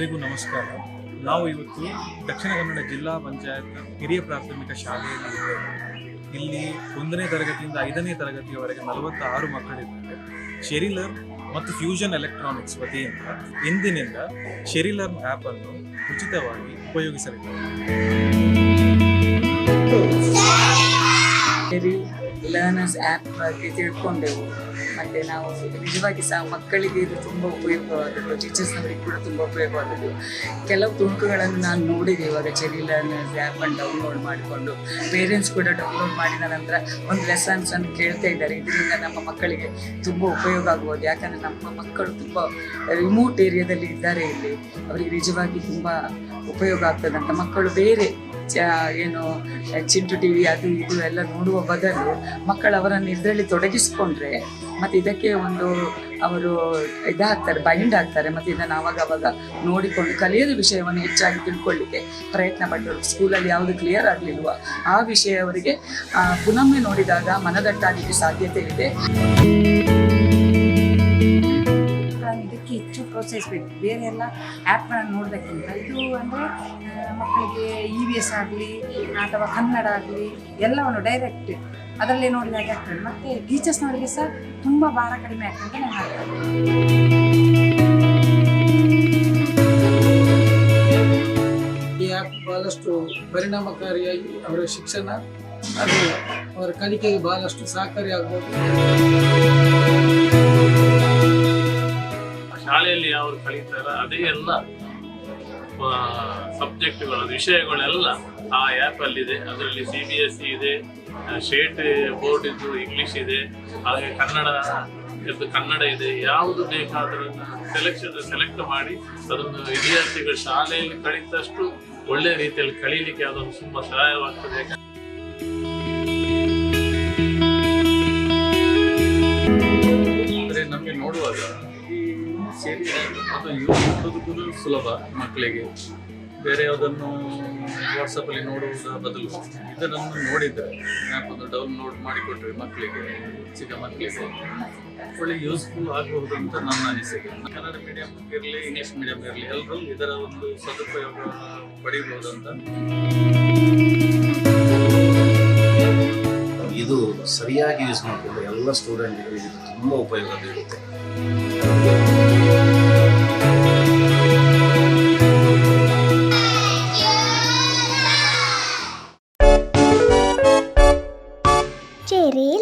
ನಮಸ್ಕಾರ. ನಾವು ಇವತ್ತು ದಕ್ಷಿಣ ಕನ್ನಡ ಜಿಲ್ಲಾ ಪಂಚಾಯತ್ ಹಿರಿಯ ಪ್ರಾಥಮಿಕ ಶಾಲೆಯಲ್ಲಿ ಇಲ್ಲಿ ಒಂದನೇ ತರಗತಿಯಿಂದ ಐದನೇ ತರಗತಿಯವರೆಗೆ ನಲವತ್ತಾರು ಮಕ್ಕಳಿದ್ದಾರೆ. ಶೆರಿಲರ್ ಮತ್ತು ಫ್ಯೂಷನ್ ಎಲೆಕ್ಟ್ರಾನಿಕ್ಸ್ ವತಿಯಿಂದ ಇಂದಿನಿಂದ ಶೆರಿಲರ್ ಆ್ಯಪ್ ಅನ್ನು ಉಚಿತವಾಗಿ ಉಪಯೋಗಿಸಲಿದ್ದಾರೆ. ಲರ್ನರ್ಸ್ ಆ್ಯಪ್ ಬಗ್ಗೆ ತಿಳ್ಕೊಂಡೆವು. ಮತ್ತು ನಾವು ನಿಜವಾಗಿ ಸಹ ಮಕ್ಕಳಿಗೆ ಇದು ತುಂಬ ಉಪಯೋಗವಾದದ್ದು ಟೀಚರ್ಸ್ನವರಿಗೆ ಕೂಡ ತುಂಬ ಉಪಯೋಗವಾದದ್ದು. ಕೆಲವು ತುಣುಕುಗಳನ್ನು ನಾನು ನೋಡಿದೆ ಇವಾಗ ಚೆರಿ ಲರ್ನರ್ಸ್ ಆ್ಯಪನ್ನು ಡೌನ್ಲೋಡ್ ಮಾಡಿಕೊಂಡು. ಪೇರೆಂಟ್ಸ್ ಕೂಡ ಡೌನ್ಲೋಡ್ ಮಾಡಿದ ನಂತರ ಒಂದು ಲೆಸನ್ಸನ್ನು ಕೇಳ್ತಾ ಇದ್ದಾರೆ. ಇದರಿಂದ ನಮ್ಮ ಮಕ್ಕಳಿಗೆ ತುಂಬ ಉಪಯೋಗ ಆಗ್ಬೋದು ಯಾಕಂದರೆ ನಮ್ಮ ಮಕ್ಕಳು ತುಂಬ ರಿಮೋಟ್ ಏರಿಯಾದಲ್ಲಿ ಇದ್ದಾರೆ ಇಲ್ಲಿ. ಅವರಿಗೆ ನಿಜವಾಗಿ ತುಂಬ ಉಪಯೋಗ ಆಗ್ತದಂತ. ಮಕ್ಕಳು ಬೇರೆ ಚ ಏನು ಚಿಂಟು ಟಿ ವಿ ಅದು ಇದು ಎಲ್ಲ ನೋಡುವ ಬದಲು ಮಕ್ಕಳು ಅವರನ್ನು ಇದರಲ್ಲಿ ತೊಡಗಿಸ್ಕೊಂಡ್ರೆ ಮತ್ತು ಇದಕ್ಕೆ ಒಂದು ಅವರು ಇದಾಗ್ತಾರೆ ಬೈಂಡ್ ಆಗ್ತಾರೆ. ಮತ್ತು ಇದನ್ನು ಆವಾಗ ಅವಾಗ ನೋಡಿಕೊಂಡು ಕಲಿಯೋದು ವಿಷಯವನ್ನು ಹೆಚ್ಚಾಗಿ ತಿಳ್ಕೊಳ್ಳಿಕ್ಕೆ ಪ್ರಯತ್ನ ಪಟ್ಟರು. ಸ್ಕೂಲಲ್ಲಿ ಯಾವುದು ಕ್ಲಿಯರ್ ಆಗಲಿಲ್ವ? ಆ ವಿಷಯ ಅವರಿಗೆ ಪುನಮ್ಮೆ ನೋಡಿದಾಗ ಮನದಟ್ಟಾಗಲಿಕ್ಕೆ ಸಾಧ್ಯತೆ ಇದೆ. ಪ್ರೋತ್ಸಾಹಿಸಬೇಕು ಬೇರೆ ಎಲ್ಲ ಆ್ಯಪ್ಗಳನ್ನು ನೋಡೋದಕ್ಕಿಂತ ಇದು ಅಂದರೆ ಮಕ್ಕಳಿಗೆ ಇ ವಿ ಎಸ್ ಆಗಲಿ, ಅಥವಾ ಕನ್ನಡ ಆಗಲಿ, ಎಲ್ಲವನ್ನು ಡೈರೆಕ್ಟ್ ಅದರಲ್ಲೇ ಹಾಗೆ ಆಗ್ತದೆ. ಮತ್ತು ಟೀಚರ್ಸ್ನವರಿಗೆ ಸಹ ತುಂಬ ಭಾರ ಕಡಿಮೆ ಆಗ್ತದೆ ನಾನು ಆ್ಯಪ್ ಬಹಳಷ್ಟು ಪರಿಣಾಮಕಾರಿಯಾಗಿ ಅವರ ಶಿಕ್ಷಣ ಅದು ಅವರ ಕಲಿಕೆಗೆ ಬಹಳಷ್ಟು ಸಹಕಾರಿಯಾಗಬಹುದು ಯಾವ ಕಲಿತಾರ ಅದೇ ಎಲ್ಲ ಸಬ್ಜೆಕ್ಟ್ಗಳು ವಿಷಯಗಳೆಲ್ಲ ಆ ಆ್ಯಪಲ್ಲಿದೆ ಅದರಲ್ಲಿ ಸಿ ಬಿ ಎಸ್ ಸಿ ಇದೆ ಸ್ಟೇಟ್ ಬೋರ್ಡ್ ಇದ್ದು ಇಂಗ್ಲೀಷ್ ಇದೆ, ಹಾಗೆ ಕನ್ನಡ, ಇದು ಕನ್ನಡ ಇದೆ. ಯಾವುದು ಬೇಕಾದರೂ ಸೆಲೆಕ್ಷನ್ ಸೆಲೆಕ್ಟ್ ಮಾಡಿ ಅದನ್ನು ವಿದ್ಯಾರ್ಥಿಗಳು ಶಾಲೆಯಲ್ಲಿ ಕಲಿತಷ್ಟು ಒಳ್ಳೆ ರೀತಿಯಲ್ಲಿ ಕಲೀಲಿಕ್ಕೆ ಅದೊಂದು ತುಂಬ ಸಹಾಯವಾಗ್ತದೆ. ಅಂದರೆ ನಮಗೆ ನೋಡುವಾಗ ಸೇರಿ ಅದು ಯೂಸ್ ಮಾಡೋದಕ್ಕೂ ಸುಲಭ ಮಕ್ಕಳಿಗೆ. ಬೇರೆ ಯಾವುದನ್ನು ವಾಟ್ಸಪ್ಪಲ್ಲಿ ನೋಡುವುದರ ಬದಲು ಇದನ್ನು ನೋಡಿದರೆ ಆ್ಯಪನ್ನು ಡೌನ್ಲೋಡ್ ಮಾಡಿಕೊಟ್ರೆ ಮಕ್ಕಳಿಗೆ, ಚಿಕ್ಕ ಮಕ್ಕಳಿಗೆ ಒಳ್ಳೆ ಯೂಸ್ಫುಲ್ ಆಗಬಹುದು ಅಂತ ನನ್ನ ಅನಿಸಿಕೆ. ಕನ್ನಡ ಮೀಡಿಯಂ ಇರಲಿ ಇಂಗ್ಲೀಷ್ ಮೀಡಿಯಂ ಇರಲಿ ಎಲ್ಲರೂ ಇದರ ಒಂದು ಸದುಪಯೋಗ ಪಡೆಯಬಹುದಂತ ಅಂತ ಇದು ಸರಿಯಾಗಿ ಯೂಸ್ ಮಾಡಿಕೊಂಡು ಎಲ್ಲ ಸ್ಟೂಡೆಂಟ್ಗಳಿಗೆ ಇದು ತುಂಬ ಉಪಯೋಗ ಬೀರುತ್ತೆ ചെറിയ